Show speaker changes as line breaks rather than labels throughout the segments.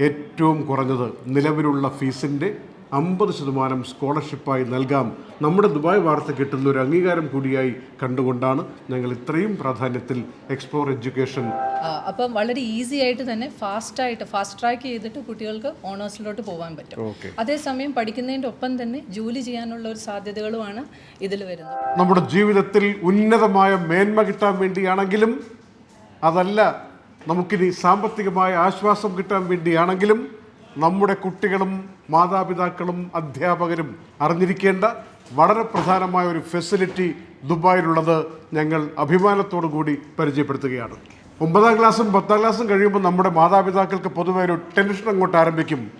ഏറ്റവും കുറഞ്ഞത് നിലവിലുള്ള ഫീസിന്റെ അമ്പത് ശതമാനം സ്കോളർഷിപ്പായി നൽകാം. നമ്മുടെ ദുബായ് വാർത്ത കിട്ടുന്ന ഒരു അംഗീകാരം കൂടിയായി കണ്ടുകൊണ്ടാണ് ഞങ്ങൾ ഇത്രയും പ്രാധാന്യത്തിൽ എക്സ്പ്ലോർ എഡ്യൂക്കേഷൻ
അപ്പം വളരെ ഈസി ആയിട്ട് തന്നെ ഫാസ്റ്റായിട്ട് ഫാസ്റ്റ് ട്രാക്ക് ചെയ്തിട്ട് കുട്ടികൾക്ക് ഓണേഴ്സിലോട്ട് പോകാൻ പറ്റും. അതേസമയം പഠിക്കുന്നതിന്റെ ഒപ്പം തന്നെ ജോലി ചെയ്യാനുള്ള ഒരു സാധ്യതകളുമാണ് ഇതിൽ വരുന്നത്.
നമ്മുടെ ജീവിതത്തിൽ ഉന്നതമായ മേന്മ കിട്ടാൻ വേണ്ടിയാണെങ്കിലും അതല്ല നമുക്കിനി സാമ്പത്തികമായ ആശ്വാസം കിട്ടാൻ വേണ്ടിയാണെങ്കിലും നമ്മുടെ കുട്ടികളും മാതാപിതാക്കളും അധ്യാപകരും അറിഞ്ഞിരിക്കേണ്ട വളരെ പ്രധാനമായ ഒരു ഫെസിലിറ്റി ദുബായിലുള്ളത് ഞങ്ങൾ അഭിമാനത്തോടു കൂടി പരിചയപ്പെടുത്തുകയാണ്. ഒമ്പതാം ക്ലാസ്സും പത്താം ക്ലാസ്സും കഴിയുമ്പോൾ നമ്മുടെ മാതാപിതാക്കൾക്ക് പൊതുവെ ഒരു ടെൻഷൻ അങ്ങോട്ട് ആരംഭിക്കും.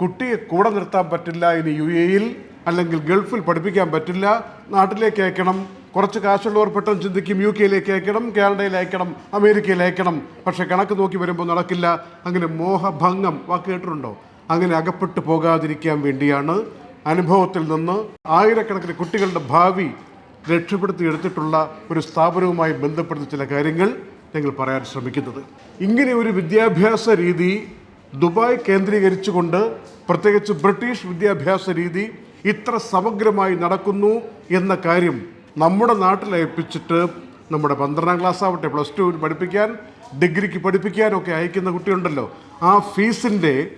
കുട്ടിയെ കൂടെ നിർത്താൻ പറ്റില്ല ഇനി യു എയിൽ അല്ലെങ്കിൽ ഗൾഫിൽ പഠിപ്പിക്കാൻ പറ്റില്ല നാട്ടിലേക്ക് അയക്കണം കുറച്ച് കാശുള്ളവർ പെട്ടെന്ന് ചിന്തിക്കും യു കെയിലേക്ക് അയക്കണം കാനഡയിൽ അയക്കണം അമേരിക്കയിൽ അയക്കണം. പക്ഷേ കണക്ക് നോക്കി വരുമ്പോൾ നടക്കില്ല. അങ്ങനെ മോഹഭംഗം വാക്ക് കേട്ടിട്ടുണ്ടോ? അങ്ങനെ അകപ്പെട്ടു പോകാതിരിക്കാൻ വേണ്ടിയാണ് അനുഭവത്തിൽ നിന്ന് ആയിരക്കണക്കിന് കുട്ടികളുടെ ഭാവി രക്ഷപ്പെടുത്തി എടുത്തിട്ടുള്ള ഒരു സ്ഥാപനവുമായി ബന്ധപ്പെടുന്ന ചില കാര്യങ്ങൾ ഞങ്ങൾ പറയാൻ ശ്രമിക്കുന്നത്. ഇങ്ങനെ ഒരു വിദ്യാഭ്യാസ രീതി ദുബായ് കേന്ദ്രീകരിച്ചുകൊണ്ട് പ്രത്യേകിച്ച് ബ്രിട്ടീഷ് വിദ്യാഭ്യാസ രീതി ഇത്ര സമഗ്രമായി നടക്കുന്നു എന്ന കാര്യം നമ്മുടെ നാട്ടിൽ ഏൽപ്പിച്ചിട്ട് നമ്മുടെ പന്ത്രണ്ടാം ക്ലാസ് ആവട്ടെ പ്ലസ് ടു പഠിപ്പിക്കാൻ ഡിഗ്രിക്ക് പഠിപ്പിക്കാനൊക്കെ അയക്കുന്ന കുട്ടിയുണ്ടല്ലോ. ആ ഫീസിന്റെ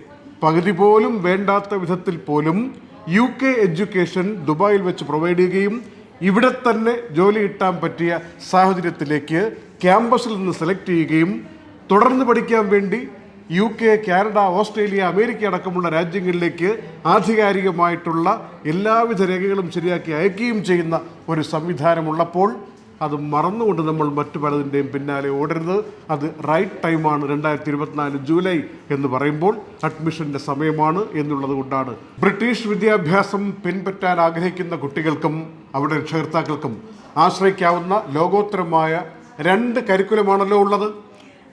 പകുതി പോലും വേണ്ടാത്ത വിധത്തിൽ പോലും യു കെ എഡ്യൂക്കേഷൻ ദുബായിൽ വെച്ച് പ്രൊവൈഡ് ചെയ്യുകയും ഇവിടെ തന്നെ ജോലി കിട്ടാൻ പറ്റിയ സാഹചര്യത്തിലേക്ക് ക്യാമ്പസിൽ നിന്ന് സെലക്ട് ചെയ്യുകയും തുടർന്ന് പഠിക്കാൻ വേണ്ടി U K Canada Australia America അടക്കമുള്ള രാജ്യങ്ങളിലേക്ക് ആധികാരികമായിട്ടുള്ള എല്ലാവിധ രേഖകളും ശരിയാക്കി അയക്കുകയും ചെയ്യുന്ന ഒരു സംവിധാനമുള്ളപ്പോൾ അത് മറന്നുകൊണ്ട് നമ്മൾ മറ്റു പലതിന്റെയും പിന്നാലെ ഓടരുത്. അത് റൈറ്റ് ടൈമാണ് രണ്ടായിരത്തി ഇരുപത്തിനാല് ജൂലൈ എന്ന് പറയുമ്പോൾ അഡ്മിഷന്റെ സമയമാണ് എന്നുള്ളത് കൊണ്ടാണ്. ബ്രിട്ടീഷ് വിദ്യാഭ്യാസം പിൻപറ്റാൻ ആഗ്രഹിക്കുന്ന കുട്ടികൾക്കും അവരുടെ രക്ഷകർത്താക്കൾക്കും ആശ്രയിക്കാവുന്ന ലോകോത്തരമായ രണ്ട് കരിക്കുലമാണല്ലോ ഉള്ളത്.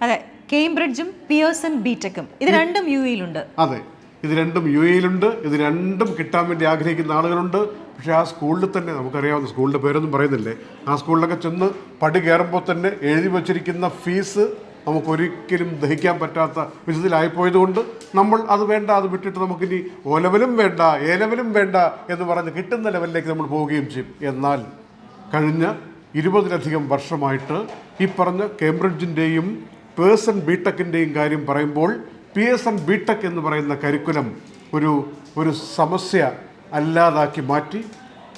അതെ കേംബ്രിഡ്ജും പിയേഴ്സൺ ബിടെക്കും. ഇത് രണ്ടും യു എയിലുണ്ട്
അതെ ഇത് രണ്ടും യു എയിലുണ്ട് ഇത് രണ്ടും കിട്ടാൻ വേണ്ടി ആഗ്രഹിക്കുന്ന ആളുകളുണ്ട്. പക്ഷേ ആ സ്കൂളിൽ തന്നെ നമുക്കറിയാവുന്ന സ്കൂളിന്റെ പേരൊന്നും പറയുന്നില്ലേ? ആ സ്കൂളിലൊക്കെ ചെന്ന് പടി കയറുമ്പോൾ തന്നെ എഴുതി വച്ചിരിക്കുന്ന ഫീസ് നമുക്കൊരിക്കലും ദഹിക്കാൻ പറ്റാത്ത വിധത്തിലായിപ്പോയതുകൊണ്ട് നമ്മൾ അത് വേണ്ട അത് വിട്ടിട്ട് നമുക്കിനി ഓ ലെവലും വേണ്ട എ ലെവലും വേണ്ട എന്ന് പറഞ്ഞ് കിട്ടുന്ന ലെവലിലേക്ക് നമ്മൾ പോവുകയും ചെയ്യും. എന്നാൽ കഴിഞ്ഞ ഇരുപതിലധികം വർഷമായിട്ട് ഈ പറഞ്ഞ കേംബ്രിഡ്ജിന്റെയും പേഴ്സൺ ബിടെക്കിന്റെയും കാര്യം പറയുമ്പോൾ പി എസ് എൻ ബിടെക് എന്ന് പറയുന്ന കരിക്കുലം ഒരു ഒരു സമസ്യ അല്ലാതാക്കി മാറ്റി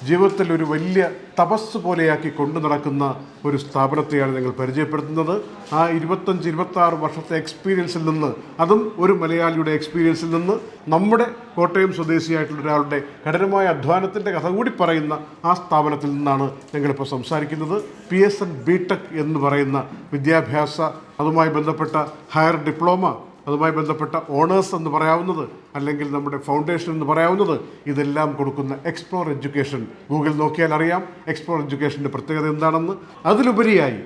ജീവിതത്തിൽ ഒരു വലിയ തപസ് പോലെയാക്കി കൊണ്ടു നടക്കുന്ന ഒരു സ്ഥാപനത്തെയാണ് നിങ്ങൾ പരിചയപ്പെടുത്തുന്നത്. ആ ഇരുപത്തഞ്ച് ഇരുപത്താറ് വർഷത്തെ എക്സ്പീരിയൻസിൽ നിന്ന് അതും ഒരു മലയാളിയുടെ എക്സ്പീരിയൻസിൽ നിന്ന് നമ്മുടെ കോട്ടയം സ്വദേശിയായിട്ടുള്ള ഒരാളുടെ കഠിനമായ അധ്വാനത്തിന്റെ കഥ കൂടി പറയുന്ന ആ സ്ഥാപനത്തിൽ നിന്നാണ് ഞങ്ങളിപ്പോൾ സംസാരിക്കുന്നത്. P S N B tech എന്ന് പറയുന്ന വിദ്യാഭ്യാസ അതുമായി ബന്ധപ്പെട്ട ഹയർ ഡിപ്ലോമ അതുമായി ബന്ധപ്പെട്ട ഓണേഴ്സ് എന്ന് പറയാവുന്നത് അല്ലെങ്കിൽ നമ്മുടെ ഫൗണ്ടേഷൻ എന്ന് പറയാവുന്നത് ഇതെല്ലാം കൊടുക്കുന്ന എക്സ്പ്ലോർ എഡ്യൂക്കേഷൻ ഗൂഗിൾ നോക്കിയാൽ അറിയാം എക്സ്പ്ലോർ എഡ്യൂക്കേഷന്റെ പ്രത്യേകത എന്താണെന്ന്. അതിലുപരിയായി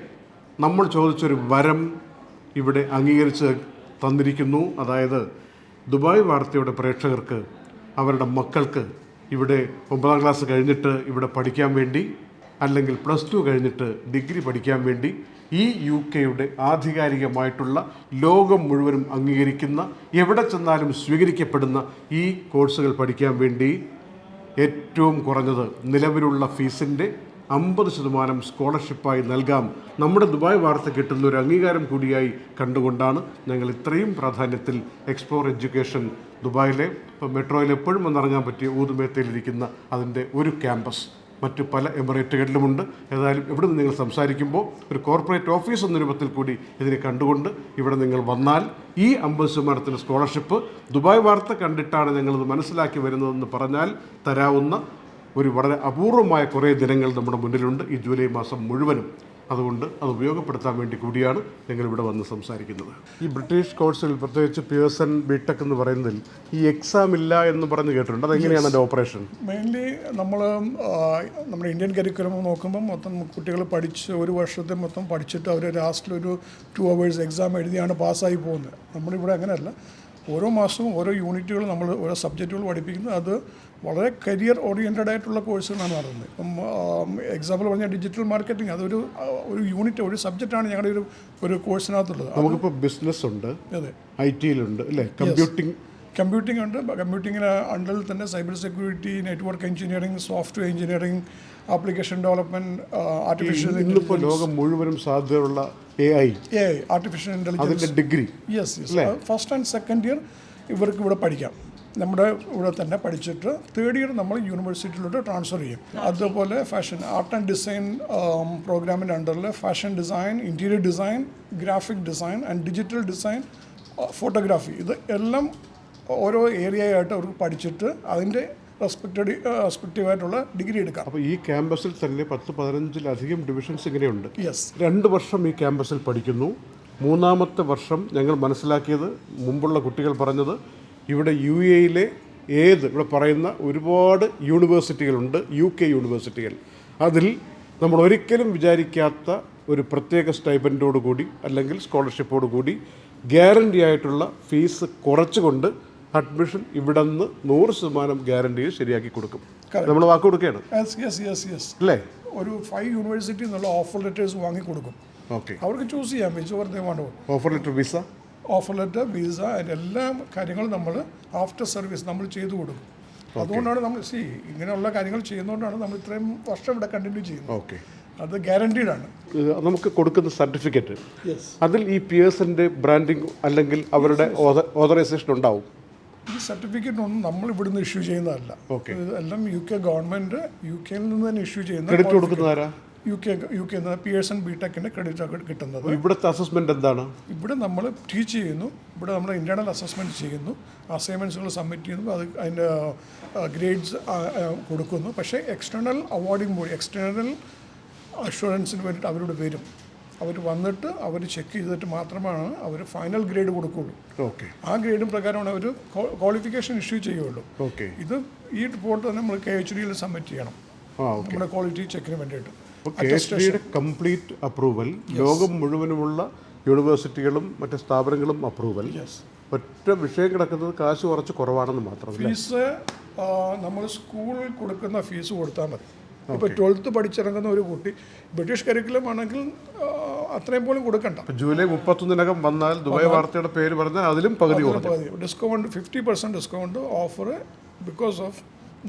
നമ്മൾ ചോദിച്ചൊരു വരം ഇവിടെ അംഗീകരിച്ച് തന്നിരിക്കുന്നു. അതായത് ദുബായ് വാർത്തയുടെ പ്രേക്ഷകർക്ക് അവരുടെ മക്കൾക്ക് ഇവിടെ ഒമ്പതാം ക്ലാസ് കഴിഞ്ഞിട്ട് ഇവിടെ പഠിക്കാൻ വേണ്ടി അല്ലെങ്കിൽ പ്ലസ് ടു കഴിഞ്ഞിട്ട് ഡിഗ്രി പഠിക്കാൻ വേണ്ടി ഈ യു കെയുടെ ആധികാരികമായിട്ടുള്ള ലോകം മുഴുവനും അംഗീകരിക്കുന്ന എവിടെ ചെന്നാലും സ്വീകരിക്കപ്പെടുന്ന ഈ കോഴ്സുകൾ പഠിക്കാൻ വേണ്ടി ഏറ്റവും കുറഞ്ഞത് നിലവിലുള്ള ഫീസിന്റെ അമ്പത് ശതമാനം സ്കോളർഷിപ്പായി നൽകാം. നമ്മുടെ ദുബായ് വാർത്ത കിട്ടുന്ന ഒരു അംഗീകാരം കൂടിയായി കണ്ടുകൊണ്ടാണ് ഞങ്ങൾ ഇത്രയും പ്രാധാന്യത്തിൽ എക്സ്പ്ലോർ എഡ്യൂക്കേഷൻ ദുബായിലെ ഇപ്പോൾ മെട്രോയിൽ എപ്പോഴും വന്നിറങ്ങാൻ പറ്റിയ ഊതുമേത്തയിലിരിക്കുന്ന അതിന്റെ ഒരു ക്യാമ്പസ് മറ്റ് പല എമിറേറ്റുകളിലുമുണ്ട്. ഏതായാലും ഇവിടെ നിങ്ങൾ സംസാരിക്കുമ്പോൾ ഒരു കോർപ്പറേറ്റ് ഓഫീസ് എന്ന രൂപത്തിൽ കൂടി ഇതിനെ കണ്ടുകൊണ്ട് ഇവിടെ നിങ്ങൾ വന്നാൽ ഈ അമ്പത് ശതമാനത്തിന്റെ സ്കോളർഷിപ്പ് ദുബായ് വാർത്ത കണ്ടിട്ടാണ് ഞങ്ങളിത് മനസ്സിലാക്കി വരുന്നതെന്ന് പറഞ്ഞാൽ തരാവുന്ന ഒരു വളരെ അപൂർവമായ കുറേ ദിനങ്ങൾ നമ്മുടെ മുന്നിലുണ്ട്. ഈ ജൂലൈ മാസം മുഴുവനും അതുകൊണ്ട് അത് ഉപയോഗപ്പെടുത്താൻ വേണ്ടി കൂടിയാണ് ഞങ്ങൾ ഇവിടെ വന്ന് സംസാരിക്കുന്നത്. ഈ ബ്രിട്ടീഷ് കോഴ്സുകൾ പ്രത്യേകിച്ച് പിയേഴ്സൺ ബിടെക് എന്ന് പറയുന്നതിൽ ഈ എക്സാം ഇല്ല എന്ന് പറഞ്ഞ് കേട്ടിട്ടുണ്ട്. അതെങ്ങനെയാണ് എന്റെ ഓപ്പറേഷൻ
മെയിൻലി നമ്മൾ നമ്മുടെ ഇന്ത്യൻ കരിക്കുലം നോക്കുമ്പോൾ മൊത്തം കുട്ടികൾ പഠിച്ച് ഒരു വർഷത്തെ മൊത്തം പഠിച്ചിട്ട് അവർ ലാസ്റ്റിലൊരു ടു അവേഴ്സ് എക്സാം എഴുതിയാണ് പാസ്സായി പോകുന്നത്. നമ്മളിവിടെ അങ്ങനെയല്ല. ഓരോ മാസവും ഓരോ യൂണിറ്റുകൾ നമ്മൾ ഓരോ സബ്ജക്റ്റുകൾ പഠിപ്പിക്കുന്നത്. അത് വളരെ കരിയർ ഓറിയന്റഡ് ആയിട്ടുള്ള കോഴ്സുകളാണ് നടന്നത് ഇപ്പം എക്സാമ്പിൾ പറഞ്ഞാൽ ഡിജിറ്റൽ മാർക്കറ്റിംഗ് അതൊരു ഒരു യൂണിറ്റ് ഒരു സബ്ജക്റ്റാണ് ഞങ്ങളുടെ ഒരു ഒരു കോഴ്സിനകത്തുള്ളത്.
നമുക്കിപ്പോൾ ബിസിനസ് ഉണ്ട്
അതെ.
ഐ ടിയിലുണ്ട് അല്ലേ? കമ്പ്യൂട്ടിംഗ്
കമ്പ്യൂട്ടിംഗ് ഉണ്ട്. കമ്പ്യൂട്ടിങ്ങിന് അണ്ടറിൽ തന്നെ cyber security network engineering software engineering application development artificial
ഇന്നിപ്പോൾ ലോകം മുഴുവനും സാധ്യതയുള്ള A I
A artificial
intelligence degree
yes yes first and second year ഇവർക്ക് ഇവിടെ പഠിക്കാം. നമ്മുടെ ഇവിടെ തന്നെ പഠിച്ചിട്ട് തേർഡ് ഇയർ നമ്മൾ യൂണിവേഴ്സിറ്റിയിലോട്ട് ട്രാൻസ്ഫർ ചെയ്യും. അതുപോലെ ഫാഷൻ ആർട്ട് ആൻഡ് ഡിസൈൻ പ്രോഗ്രാമിന്റെ അണ്ടറിൽ fashion design interior design graphic design and digital design photography ഇത് എല്ലാം ഓരോ ഏരിയ ആയിട്ട് അവർക്ക് പഠിച്ചിട്ട് അതിന്റെ റെസ്പെക്റ്റഡ് റെസ്പെക്റ്റീവായിട്ടുള്ള ഡിഗ്രി എടുക്കാം.
അപ്പോൾ ഈ ക്യാമ്പസിൽ തന്നെ പത്ത് പതിനഞ്ചിലധികം ഡിവിഷൻസ് ഇങ്ങനെയുണ്ട്.
യെസ്
രണ്ട് വർഷം ഈ ക്യാമ്പസിൽ പഠിക്കുന്നു. മൂന്നാമത്തെ വർഷം ഞങ്ങൾ മനസ്സിലാക്കിയത് മുമ്പുള്ള കുട്ടികൾ പറഞ്ഞത് ഇവിടെ യു എയിലെ ഏത് ഇവിടെ പറയുന്ന ഒരുപാട് യൂണിവേഴ്സിറ്റികളുണ്ട് യു കെ യൂണിവേഴ്സിറ്റികൾ. അതിൽ നമ്മൾ ഒരിക്കലും വിചാരിക്കാത്ത ഒരു പ്രത്യേക സ്റ്റൈപ്പന്റോട് കൂടി അല്ലെങ്കിൽ സ്കോളർഷിപ്പോട് കൂടി ഗ്യാരണ്ടി ആയിട്ടുള്ള ഫീസ് കുറച്ചുകൊണ്ട് അഡ്മിഷൻ ഇവിടെ നിന്ന് നൂറ് ശതമാനം ഗ്യാരണ്ടിയിൽ ശരിയാക്കി കൊടുക്കും. നമ്മൾ വാക്ക് കൊടുക്കുകയാണ്. അല്ലേ?
ഒരു ഫൈവ് യൂണിവേഴ്സിറ്റി എന്നുള്ള ഓഫർ ലെറ്റേഴ്സ് വാങ്ങി കൊടുക്കും.
ഓക്കെ
അവർക്ക് ചൂസ് ചെയ്യാം
offer letter visa
offer letter visa അതിന്റെ എല്ലാ കാര്യങ്ങളും നമ്മൾ ആഫ്റ്റർ സർവീസ് നമ്മൾ ചെയ്തു കൊടുക്കും. അതുകൊണ്ടാണ് നമ്മൾ സി ഇങ്ങനെയുള്ള കാര്യങ്ങൾ ചെയ്യുന്നതുകൊണ്ടാണ് നമ്മൾ ഇത്രയും വർഷം ഇവിടെ കണ്ടിന്യൂ ചെയ്യുന്നത്.
ഓക്കെ
അത് ഗ്യാരണ്ടീഡ് ആണ്.
നമുക്ക് കൊടുക്കുന്ന സർട്ടിഫിക്കറ്റ് അതിൽ ഈ പിയേഴ്സിന്റെ ബ്രാൻഡിങ് അല്ലെങ്കിൽ അവരുടെ ഓതറൈസേഷൻ ഉണ്ടാവും.
ഈ സർട്ടിഫിക്കറ്റ് ഒന്നും നമ്മൾ ഇവിടുന്ന് ഇഷ്യൂ ചെയ്യുന്നതല്ല. ഓക്കെ എല്ലാം യു കെ ഗവൺമെന്റ് യു കെയിൽ നിന്ന് തന്നെ ഇഷ്യൂ
ക്രെഡിറ്റ്
ചെയ്യുന്ന
കൊടുക്കുന്നതാരാ?
U K U K P S N B ടെക്കിന്റെ credit കിട്ടുന്നത്.
ഇവിടുത്തെ അസസ്മെന്റ് എന്താണ്?
ഇവിടെ നമ്മൾ ടീച്ച് ചെയ്യുന്നു. ഇവിടെ നമ്മൾ ഇന്റേർണൽ അസസ്മെന്റ് ചെയ്യുന്നു. അസൈൻമെന്റ്സുകൾ സബ്മിറ്റ് ചെയ്യുന്നു. അത് അതിന്റെ ഗ്രേഡ്സ് കൊടുക്കുന്നു. പക്ഷേ എക്സ്റ്റേണൽ അവാർഡിങ് ബോഡി എക്സ്റ്റേണൽ അഷുറൻസിന് വേണ്ടിയിട്ട് അവരോട് വരും. അവർ വന്നിട്ട് അവർ ചെക്ക് ചെയ്തിട്ട് മാത്രമാണ് അവർ ഫൈനൽ ഗ്രേഡ് കൊടുക്കുകയുള്ളൂ.
ഓക്കെ
ആ ഗ്രേഡും പ്രകാരമാണ് അവർ ക്വാളിഫിക്കേഷൻ ഇഷ്യൂ ചെയ്യുള്ളൂ
ഓക്കെ
ഇത് ഈ റിപ്പോർട്ട് തന്നെ നമ്മൾ കെ എച്ച് ഡിയിൽ സബ്മിറ്റ് ചെയ്യണം. നമ്മുടെ ക്വാളിറ്റി ചെക്കിന് വേണ്ടിയിട്ട്.
കെ എസ് ഡിയുടെ കംപ്ലീറ്റ് അപ്രൂവൽ ലോകം മുഴുവനുമുള്ള യൂണിവേഴ്സിറ്റികളും മറ്റ് സ്ഥാപനങ്ങളും അപ്രൂവൽ ഒറ്റ വിഷയം കിടക്കുന്നത് കാശ് കുറച്ച് കുറവാണെന്ന് മാത്രം
ഫീസ് നമ്മൾ സ്കൂളിൽ കൊടുക്കുന്ന ഫീസ് കൊടുത്താൽ മതി. ഇപ്പോൾ ട്വൽത്ത് പഠിച്ചിറങ്ങുന്ന ഒരു കുട്ടി ബ്രിട്ടീഷ് കരിക്കുലം ആണെങ്കിൽ അത്രയും പോലും കൊടുക്കണ്ട.
ജൂലൈ മുപ്പത്തൊന്നിനകം വന്നാൽ ദുബായ് വാർത്തയുടെ പേര് പറഞ്ഞാൽ അതിലും പകുതി
discount fifty percent discount offer because of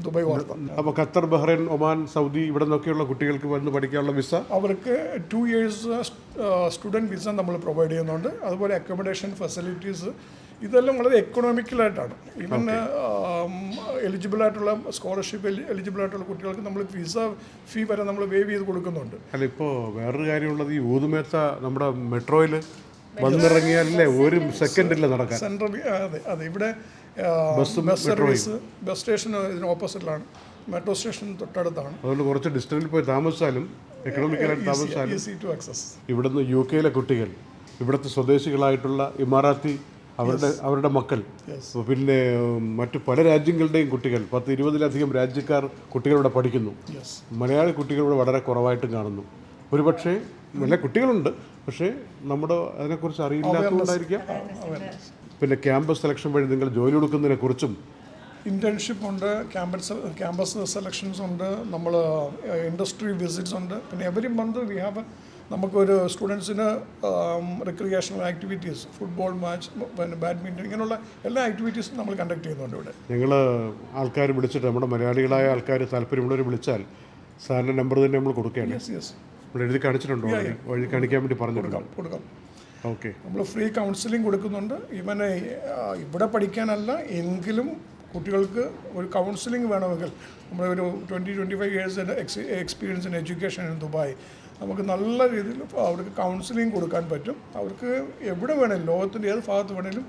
Dubai വാർത്ത
അപ്പോൾ ഖത്തർ ബഹ്റൈൻ ഒമാൻ സൗദി ഇവിടെ നിന്നൊക്കെയുള്ള കുട്ടികൾക്ക് വന്ന് പഠിക്കാനുള്ള വിസ?
അവർക്ക് ടു ഇയേഴ്സ് സ്റ്റുഡന്റ് വിസ നമ്മൾ പ്രൊവൈഡ് ചെയ്യുന്നുണ്ട്. അതുപോലെ അക്കോമഡേഷൻ ഫെസിലിറ്റീസ് ഇതെല്ലാം വളരെ എക്കണോമിക്കലായിട്ടാണ് ഈവൻ എലിജിബിൾ ആയിട്ടുള്ള സ്കോളർഷിപ്പ് എലിജിബിൾ ആയിട്ടുള്ള കുട്ടികൾക്ക് നമ്മൾ വിസ ഫീ വരെ നമ്മൾ വേവ് ചെയ്ത് കൊടുക്കുന്നുണ്ട്.
അല്ല ഇപ്പോൾ വേറൊരു കാര്യമുള്ളത് ഈ ഊതുമേത്ത നമ്മുടെ മെട്രോയിൽ വന്നിറങ്ങിയാലല്ലേ ഒരു സെക്കൻഡ് ഇല്ല നടക്കാൻ.
സെൻട്രൽ അതെ അതെ. ഇവിടെ ബസ് സർവീസ് ബസ് സ്റ്റേഷൻ ഇതിന് ഓപ്പോസിറ്റിലാണ്. മെട്രോ സ്റ്റേഷൻ തൊട്ടടുത്താണ്.
അതുകൊണ്ട് കുറച്ച് ഡിസ്റ്റൻസിൽ പോയി താമസിച്ചാലും എക്കണോമിക്കലായിട്ട് താമസിച്ചാലും
ഈസി ടു ആക്സസ്
ഇവിടുന്ന് യു കെയിലെ കുട്ടികൾ ഇവിടുത്തെ സ്വദേശികളായിട്ടുള്ള ഇമാറാത്തി അവരുടെ അവരുടെ മക്കൾ പിന്നെ മറ്റു പല രാജ്യങ്ങളുടെയും കുട്ടികൾ പത്ത് ഇരുപതിലധികം രാജ്യക്കാർ കുട്ടികളിവിടെ പഠിക്കുന്നു. മലയാളി കുട്ടികളിവിടെ വളരെ കുറവായിട്ടും കാണുന്നു. ഒരുപക്ഷേ നല്ല കുട്ടികളുണ്ട് പക്ഷേ നമ്മുടെ അതിനെക്കുറിച്ച് അറിയില്ലാത്തതുകൊണ്ടായിരിക്കാം. പിന്നെ ക്യാമ്പസ് സെലക്ഷൻ വഴി നിങ്ങൾ ജോലി കൊടുക്കുന്നതിനെ കുറിച്ചും
ഇന്റേൺഷിപ്പ് ഉണ്ട് ക്യാമ്പസ് ക്യാമ്പസ് സെലക്ഷൻസ് ഉണ്ട് നമ്മൾ ഇൻഡസ്ട്രി വിസിറ്റ്സ് ഉണ്ട്. പിന്നെ എവറി മന്ത് വി ഹാവ് നമുക്കൊരു സ്റ്റുഡൻസിന് റിക്രിയേഷണൽ ആക്ടിവിറ്റീസ് ഫുട്ബോൾ മാച്ച് പിന്നെ ബാഡ്മിന്റൺ ഇങ്ങനെയുള്ള എല്ലാ ആക്ടിവിറ്റീസും നമ്മൾ കണ്ടക്ട് ചെയ്യുന്നുണ്ട് ഇവിടെ.
ഞങ്ങൾ ആൾക്കാർ വിളിച്ചിട്ട് നമ്മുടെ മലയാളികളായ ആൾക്കാർ താല്പര്യമുള്ളവർ വിളിച്ചാൽ സാറിന്റെ നമ്പർ തന്നെ നമ്മൾ കൊടുക്കുകയാണ്.
യെസ് യെസ്
എഴുതി കാണിച്ചിട്ടുണ്ടോ? എഴുതി കാണിക്കാൻ വേണ്ടി പറഞ്ഞു
കൊടുക്കാം കൊടുക്കാം.
ഓക്കെ.
നമ്മൾ ഫ്രീ കൗൺസിലിംഗ് കൊടുക്കുന്നുണ്ട്. ഇവനെ ഇവിടെ പഠിക്കാനല്ല എങ്കിലും കുട്ടികൾക്ക് ഒരു കൗൺസിലിംഗ് വേണമെങ്കിൽ നമ്മുടെ ഒരു twenty twenty five years experience in education in Dubai നമുക്ക് നല്ല രീതിയിൽ അവർക്ക് കൗൺസിലിംഗ് കൊടുക്കാൻ പറ്റും. അവർക്ക് എവിടെ വേണേലും ലോകത്തിന്റെ ഏത് ഭാഗത്ത് വേണേലും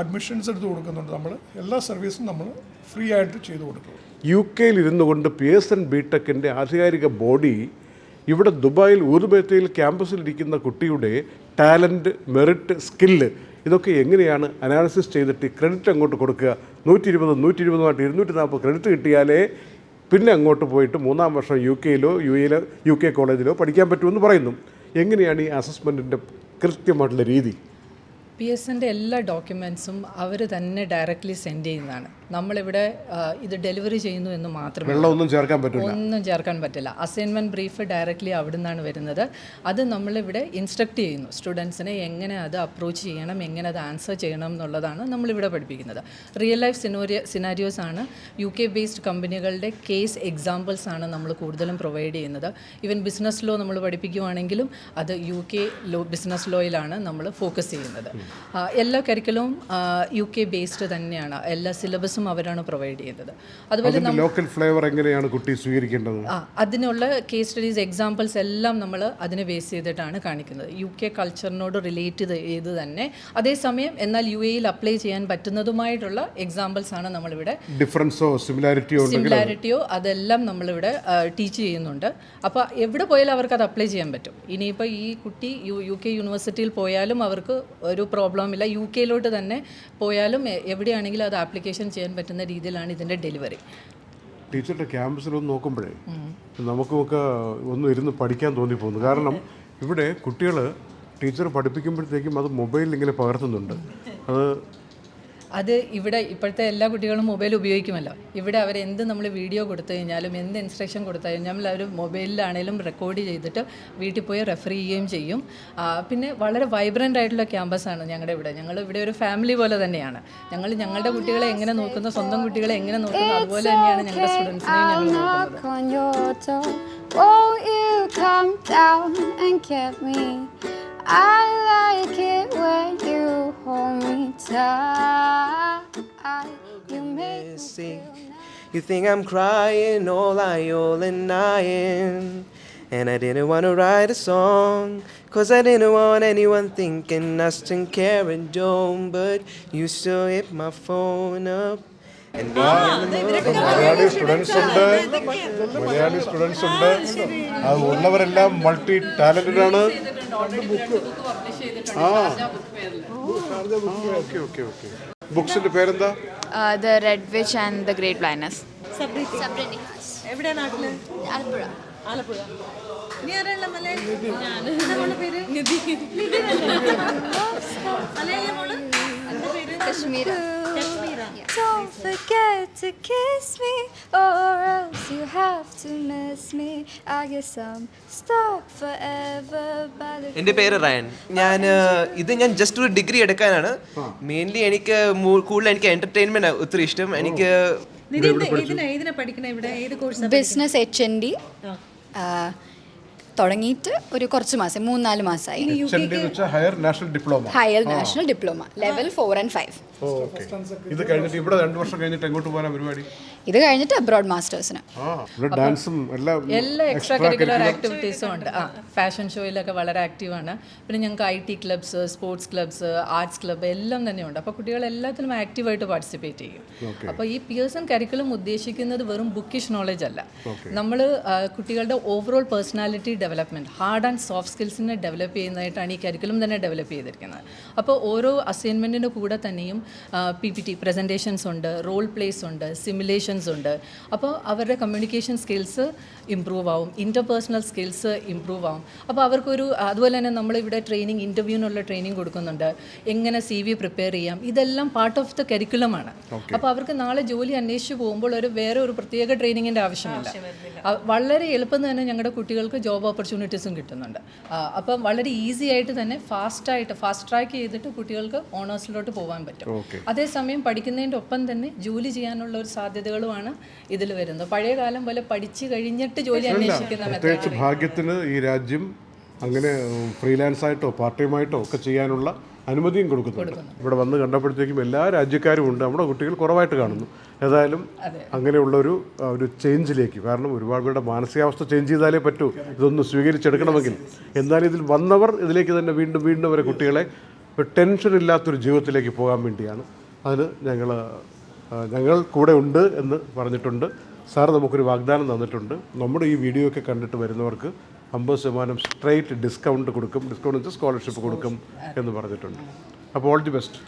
അഡ്മിഷൻസ് എടുത്ത് കൊടുക്കുന്നുണ്ട് നമ്മൾ എല്ലാ സർവീസും നമ്മൾ ഫ്രീ ആയിട്ട് ചെയ്തു കൊടുക്കും.
യു കെയിൽ ഇരുന്നു കൊണ്ട് പി എസ് എൻ ബി ടെക്കിന്റെ ആധികാരിക ബോഡി ഇവിടെ ദുബായിൽ ഊതുബേത്തയിൽ ക്യാമ്പസിൽ ഇരിക്കുന്ന കുട്ടിയുടെ ടാലന്റ് മെറിറ്റ് സ്കില്ല് ഇതൊക്കെ എങ്ങനെയാണ് അനാലിസിസ് ചെയ്തിട്ട് ക്രെഡിറ്റ് അങ്ങോട്ട് കൊടുക്കുക? നൂറ്റി ഇരുപത് നൂറ്റി ഇരുപതുമായിട്ട് ഇരുന്നൂറ്റി നാൽപ്പത് ക്രെഡിറ്റ് കിട്ടിയാലേ പിന്നെ അങ്ങോട്ട് പോയിട്ട് മൂന്നാം വർഷം യു കെയിലോ യു എയിലോ യു കെ കോളേജിലോ പഠിക്കാൻ പറ്റുമെന്ന് പറയുന്നു. എങ്ങനെയാണ് ഈ അസസ്മെന്റിന്റെ കൃത്യമായിട്ടുള്ള രീതി?
പി എസ് എന്റെ എല്ലാ ഡോക്യുമെൻസും അവർ തന്നെ ഡയറക്റ്റ്ലി സെൻഡ് ചെയ്യുന്നതാണ്. നമ്മളിവിടെ ഇത് ഡെലിവറി ചെയ്യുന്നു എന്ന് മാത്രമേ
ഒന്നും ചേർക്കാൻ പറ്റില്ല
ഒന്നും ചേർക്കാൻ പറ്റില്ല. അസൈൻമെന്റ് ബ്രീഫ് ഡയറക്റ്റ്ലി അവിടെ നിന്നാണ് വരുന്നത്. അത് നമ്മളിവിടെ ഇൻസ്ട്രക്ട് ചെയ്യുന്നു. സ്റ്റുഡൻസിനെ എങ്ങനെ അത് അപ്രോച്ച് ചെയ്യണം എങ്ങനെ അത് ആൻസർ ചെയ്യണം എന്നുള്ളതാണ് നമ്മളിവിടെ പഠിപ്പിക്കുന്നത്. റിയൽ ലൈഫ് സിനോരിയ സിനാരിയോസ് ആണ്. യു കെ ബേസ്ഡ് കമ്പനികളുടെ കേസ് എക്സാമ്പിൾസ് ആണ് നമ്മൾ കൂടുതലും പ്രൊവൈഡ് ചെയ്യുന്നത്. ഈവൻ ബിസിനസ് ലോ നമ്മൾ പഠിപ്പിക്കുവാണെങ്കിലും അത് യു കെ ലോ ബിസിനസ് ലോയിലാണ് നമ്മൾ ഫോക്കസ് ചെയ്യുന്നത്. എല്ലാ കരിക്കലും യു കെ ബേസ്ഡ് തന്നെയാണ്. എല്ലാ സിലബസും അവരാണ് പ്രൊവൈഡ് ചെയ്യുന്നത്. അതുപോലെ
ലോക്കൽ ഫ്ലേവർ എങ്ങനെയാണ് കുട്ടി സ്വീകരിക്കേണ്ടത്?
അതിനുള്ള കേസ് സ്റ്റഡീസ് എക്സാമ്പിൾസ് എല്ലാം നമ്മൾ അതിനെ ബേസ് ചെയ്തിട്ടാണ് കാണിക്കുന്നത്. യു കെ കൾച്ചറിനോട് റിലേറ്റ് ചെയ്ത് തന്നെ. അതേസമയം എന്നാൽ യു എയിൽ അപ്ലൈ ചെയ്യാൻ പറ്റുന്നതുമായിട്ടുള്ള എക്സാമ്പിൾസ് ആണ് നമ്മളിവിടെ
ഡിഫറൻസോ സിമിലാരിറ്റിയോ
സിമിലാരിറ്റിയോ അതെല്ലാം നമ്മളിവിടെ ടീച്ച് ചെയ്യുന്നുണ്ട്. അപ്പോൾ എവിടെ പോയാലും അവർക്ക് അത് അപ്ലൈ ചെയ്യാൻ പറ്റും. ഇനിയിപ്പോൾ ഈ കുട്ടി യു യു കെ യൂണിവേഴ്സിറ്റിയിൽ പോയാലും അവർക്ക് ഒരു പ്രോബ്ലം ഇല്ല. യു കെയിലോട്ട് തന്നെ പോയാലും എവിടെയാണെങ്കിലും അത് ആപ്ലിക്കേഷൻ ചെയ്യാൻ പറ്റുന്ന രീതിയിലാണ് ഇതിന്റെ ഡെലിവറി.
ടീച്ചറുടെ ക്യാമ്പസിലൊന്ന് നോക്കുമ്പോഴേ നമുക്കൊക്കെ ഒന്ന് ഇരുന്ന് പഠിക്കാൻ തോന്നിപ്പോകുന്നു. കാരണം ഇവിടെ കുട്ടികൾ ടീച്ചർ പഠിപ്പിക്കുമ്പോഴത്തേക്കും അത് മൊബൈലിൽ ഇങ്ങനെ പകർത്തുന്നുണ്ട്. അത്
അത് ഇവിടെ ഇപ്പോഴത്തെ എല്ലാ കുട്ടികളും മൊബൈൽ ഉപയോഗിക്കുമല്ലോ. ഇവിടെ അവർ എന്ത് നമ്മൾ വീഡിയോ കൊടുത്തു കഴിഞ്ഞാലും എന്ത് ഇൻസ്ട്രക്ഷൻ കൊടുത്തു കഴിഞ്ഞാലും അവർ മൊബൈലിലാണേലും റെക്കോർഡ് ചെയ്തിട്ട് വീട്ടിൽ പോയി റെഫർ ചെയ്യുകയും ചെയ്യും. പിന്നെ വളരെ വൈബ്രന്റ് ആയിട്ടുള്ള ക്യാമ്പസാണ് ഞങ്ങളുടെ ഇവിടെ. ഞങ്ങൾ ഇവിടെ ഒരു ഫാമിലി പോലെ തന്നെയാണ്. ഞങ്ങൾ ഞങ്ങളുടെ കുട്ടികളെ എങ്ങനെ നോക്കുന്നു സ്വന്തം കുട്ടികളെ എങ്ങനെ നോക്കുന്നു അതുപോലെ തന്നെയാണ് ഞങ്ങളുടെ സ്റ്റുഡൻസിനെയും ഞങ്ങൾ നോക്കുന്നത്.
Hold me tight. You make me
sick.
feel.
You think I'm crying all I all and lying. And I didn't want to write a song. Cause I didn't want anyone thinking us and caring don't. But you still hit my phone up.
Malayali students ഉണ്ട്. Malayali students ഉണ്ട്. അത് ഉള്ളവരെല്ലാം multi talented ആണ്. ആ. Okay okay okay ബുക്സിന്റെ പേരെന്താ?
The red witch and the great Blindness.
എവിടെ നാട്ടിൽ?
ആലപ്പുഴ.
ആലപ്പുഴ. നീ മലയാളി? പേര്? മലയാളി പേര്?
Kashmir
Kashmira
Don't forget to kiss me, or else you have to miss me. I guess I'm stuck forever by the.
എന്റെ പേര് റയൻ. ഞാൻ ഇത് ഞാൻ ജസ്റ്റ് ഒരു ഡിഗ്രി എടുക്കാനാണ്. മെയിൻലി എനിക്ക് മൂ- കൂടുതൽ എനിക്ക് എന്റർടൈൻമെന്റ് ഒത്തിരി ഇഷ്ടം. എനിക്ക്
ഇതിനാ പഠിക്കണ ഇവിടെ? ഏത് course
business H N D തുടങ്ങിയിട്ട് ഒരു കുറച്ച് മാസം മൂന്നാൽ മാസമായി.
Higher national diploma
higher national diploma level four and five
ഇത് കഴിഞ്ഞിട്ട് ഇവിടെ രണ്ട് വർഷം കഴിഞ്ഞിട്ട് എങ്ങോട്ട് പോകാനാ പരിപാടി?
ഇത് കഴിഞ്ഞിട്ട് അബ്രോഡ് മാസ്റ്റേഴ്സിന്
ഡാൻസും എല്ലാം
എല്ലാ എക്സ്ട്രാ കരിക്കുലർ ആക്ടിവിറ്റീസും ഉണ്ട്. ആ ഫാഷൻ ഷോയിലൊക്കെ വളരെ ആക്റ്റീവാണ് പിന്നെ ഞങ്ങൾക്ക് I T clubs sports clubs arts club എല്ലാം തന്നെയുണ്ട് അപ്പോൾ കുട്ടികൾ എല്ലാത്തിനും ആക്റ്റീവായിട്ട് പാർട്ടിസിപ്പേറ്റ് ചെയ്യും. അപ്പോൾ ഈ പിയേഴ്സൺ കരിക്കുലം ഉദ്ദേശിക്കുന്നത് വെറും ബുക്കിഷ് നോളജ് അല്ല. നമ്മൾ കുട്ടികളുടെ overall personality development hard and soft സ്കിൽസിനെ develop ചെയ്യുന്നതായിട്ടാണ് ഈ കരിക്കുലം തന്നെ ഡെവലപ്പ് ചെയ്തിരിക്കുന്നത്. അപ്പോൾ ഓരോ അസൈൻമെന്റിന്റെ കൂടെ തന്നെയും പി പി ടി പ്രസന്റേഷൻസ് ഉണ്ട് റോൾ പ്ലേസ് ഉണ്ട് സിമുലേഷൻസ് ഉണ്ട്. അപ്പോൾ അവരുടെ കമ്മ്യൂണിക്കേഷൻ സ്കിൽസ് ഇമ്പ്രൂവ് ആവും ഇന്റർപേഴ്സണൽ സ്കിൽസ് ഇമ്പ്രൂവ് ആവും. അപ്പോൾ അവർക്കൊരു അതുപോലെ തന്നെ നമ്മളിവിടെ ട്രെയിനിങ് ഇന്റർവ്യൂവിനുള്ള ട്രെയിനിങ് കൊടുക്കുന്നുണ്ട്. എങ്ങനെ സി വി പ്രിപ്പയർ ചെയ്യാം ഇതെല്ലാം പാർട്ട് ഓഫ് ദ കരിക്കുലമാണ് അപ്പോൾ അവർക്ക് നാളെ ജോലി അന്വേഷിച്ച് പോകുമ്പോൾ ഒരു വേറെ ഒരു പ്രത്യേക ട്രെയിനിങ്ങിന്റെ ആവശ്യമില്ല. വളരെ എളുപ്പം തന്നെ ഞങ്ങളുടെ കുട്ടികൾക്ക് ജോബ് ഓപ്പർച്യൂണിറ്റീസും കിട്ടുന്നുണ്ട്. അപ്പം വളരെ ഈസി ആയിട്ട് തന്നെ ഫാസ്റ്റായിട്ട് ഫാസ്റ്റ് ട്രാക്ക് ചെയ്തിട്ട് കുട്ടികൾക്ക് ഓണേഴ്സിലോട്ട് പോകാൻ പറ്റും. അതേസമയം പഠിക്കുന്നതിന്റെ ഒപ്പം തന്നെ ജോലി ചെയ്യാനുള്ള ഒരു സാധ്യതകളുമാണ് ഇതിൽ വരുന്നത്. പഴയ കാലം പോലെ പഠിച്ചു കഴിഞ്ഞിട്ട് ജോലി അന്വേഷിക്കുന്ന
ഭാഗ്യത്തിന് ഈ രാജ്യം അങ്ങനെ ഫ്രീലാൻസായിട്ടോ പാർട്ട് ടൈം ആയിട്ടോ ഒക്കെ ചെയ്യാനുള്ള അനുമതിയും കൊടുക്കുന്നുണ്ട്. ഇവിടെ വന്ന് കണ്ടപ്പോഴത്തേക്കും എല്ലാ രാജ്യക്കാരും ഉണ്ട്. നമ്മുടെ കുട്ടികൾ കുറവായിട്ട് കാണുന്നു. ഏതായാലും അങ്ങനെയുള്ളൊരു ഒരു ചേഞ്ചിലേക്ക് കാരണം ഒരുപാട് പേരുടെ മാനസികാവസ്ഥ ചേഞ്ച് ചെയ്താലേ പറ്റൂ. ഇതൊന്ന് സ്വീകരിച്ചെടുക്കണമെങ്കിൽ. എന്നാൽ ഇതിൽ വന്നവർ ഇതിലേക്ക് തന്നെ വീണ്ടും വീണ്ടും അവരെ കുട്ടികളെ ടെൻഷൻ ഇല്ലാത്തൊരു ജീവിതത്തിലേക്ക് പോകാൻ വേണ്ടിയാണ്. അതിന് ഞങ്ങൾ ഞങ്ങൾ കൂടെ ഉണ്ട് എന്ന് പറഞ്ഞിട്ടുണ്ട്. സാർ നമുക്കൊരു വാഗ്ദാനം തന്നിട്ടുണ്ട്. നമ്മുടെ ഈ വീഡിയോ ഒക്കെ കണ്ടിട്ട് വരുന്നവർക്ക് അമ്പത് ശതമാനം സ്ട്രൈറ്റ് ഡിസ്കൗണ്ട് കൊടുക്കും. ഡിസ്കൗണ്ട് വെച്ചാൽ സ്കോളർഷിപ്പ് കൊടുക്കും എന്ന് പറഞ്ഞിട്ടുണ്ട്. അപ്പോൾ ഓൾ ദി ബെസ്റ്റ്.